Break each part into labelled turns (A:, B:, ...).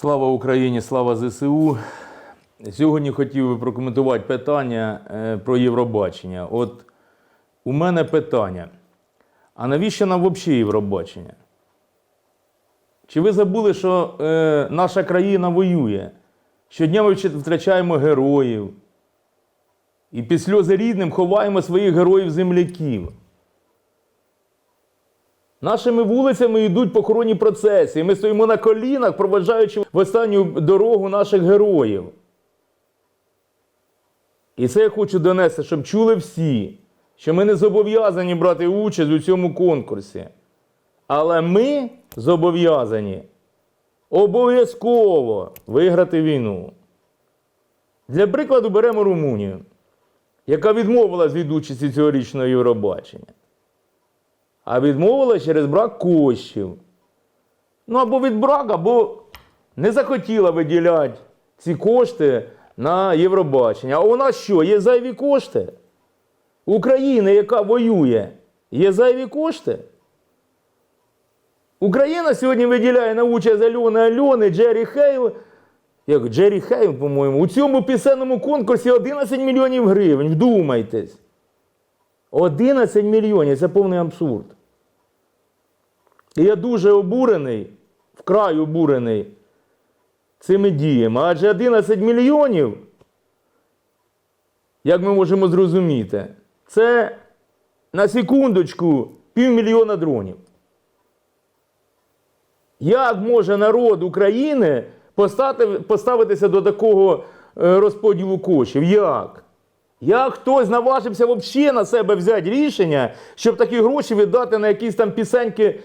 A: Слава Україні, слава ЗСУ. Сьогодні хотів би прокоментувати питання е, про Євробачення. От у мене питання: а навіщо нам взагалі Євробачення? Чи ви забули, що е, наша країна воює? Щодня ми втрачаємо героїв. І під сльози рідним ховаємо своїх героїв-земляків. Нашими вулицями йдуть похоронні процесії. Ми стоїмо на колінах, проведжаючи в останню дорогу наших героїв. І це я хочу донести, щоб чули всі, що ми не зобов'язані брати участь у цьому конкурсі. Але ми зобов'язані обов'язково виграти війну. Для прикладу беремо Румунію, яка відмовилась від участі цьогорічного Євробачення а відмовила через брак коштів. Ну, або від браку, або не захотіла виділяти ці кошти на Євробачення. А у нас що, є зайві кошти? України, яка воює, є зайві кошти? Україна сьогодні виділяє на участь Альони Альони, Джері Хейл, як Джері Хейл, по-моєму, у цьому пісенному конкурсі 11 мільйонів гривень. Вдумайтесь. 11 мільйонів це повний абсурд. І я дуже обурений, вкрай обурений цими діями. Адже 11 мільйонів, як ми можемо зрозуміти, це на секундочку півмільйона дронів. Як може народ України поставитися до такого е, розподілу коштів? Як? Як хтось наважився взагалі на себе взяти рішення, щоб такі гроші віддати на якісь там пісеньки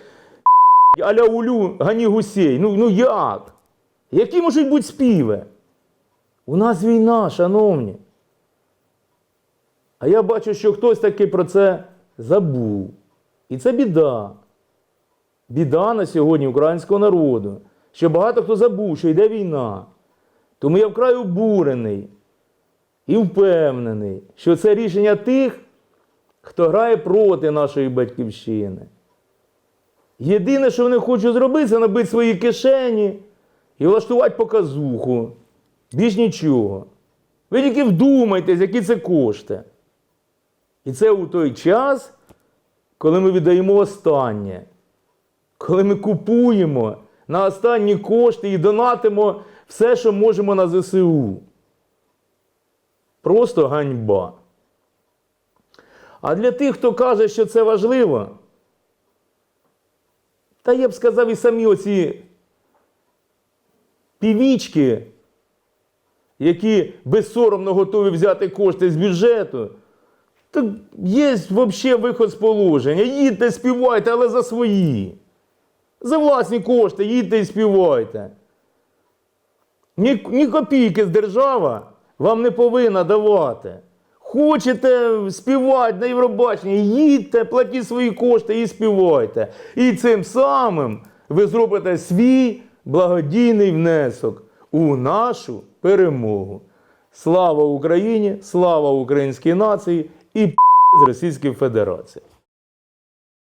A: аля Улю Гані Гусей? Ну, ну як? Які можуть бути співи? У нас війна, шановні. А я бачу, що хтось таки про це забув. І це біда. Біда на сьогодні українського народу. Що багато хто забув, що йде війна. Тому я вкрай обурений і впевнений, що це рішення тих, хто грає проти нашої батьківщини. Єдине, що вони хочуть зробити, це набити свої кишені і влаштувати показуху. Більш нічого. Ви тільки вдумайтесь, які це кошти. І це у той час, коли ми віддаємо останнє, коли ми купуємо на останні кошти і донатимо все, що можемо на ЗСУ. Просто ганьба. А для тих, хто каже, що це важливо, та я б сказав і самі оці півічки, які безсоромно готові взяти кошти з бюджету, то є взагалі виход з положення. Їдьте, співайте, але за свої. За власні кошти, їдьте і співайте. Ні, ні копійки з держава вам не повинна давати. Хочете співати на Євробаченні, їдьте, платіть свої кошти і співайте. І цим самим ви зробите свій благодійний внесок у нашу перемогу. Слава Україні! Слава українській нації і п*** з Російської Федерації!